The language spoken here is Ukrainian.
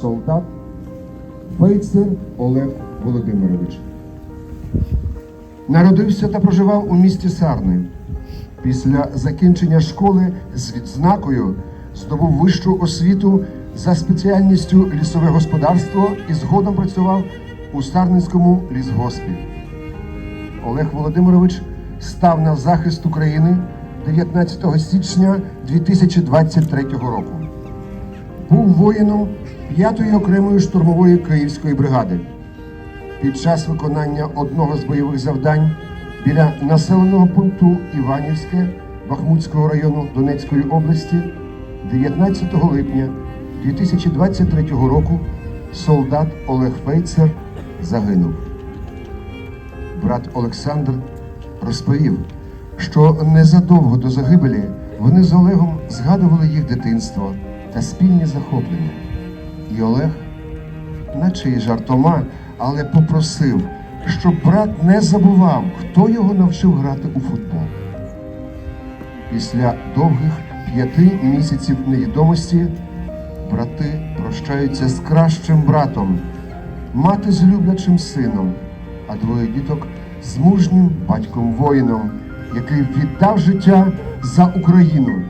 солдат Фейцер Олег Володимирович. Народився та проживав у місті Сарни. Після закінчення школи з відзнакою здобув вищу освіту за спеціальністю лісове господарство і згодом працював у Сарненському лісгоспі. Олег Володимирович став на захист України 19 січня 2023 року. Був воїном 5-ї окремої штурмової Київської бригади. Під час виконання одного з бойових завдань біля населеного пункту Іванівське Бахмутського району Донецької області 19 липня 2023 року солдат Олег Фейцер загинув. Брат Олександр розповів, що незадовго до загибелі вони з Олегом згадували їх дитинство та спільні захоплення. І Олег, наче й жартома, але попросив, щоб брат не забував, хто його навчив грати у футбол. Після довгих п'яти місяців невідомості брати прощаються з кращим братом, мати з люблячим сином, а двоє діток з мужнім батьком воїном, який віддав життя за Україну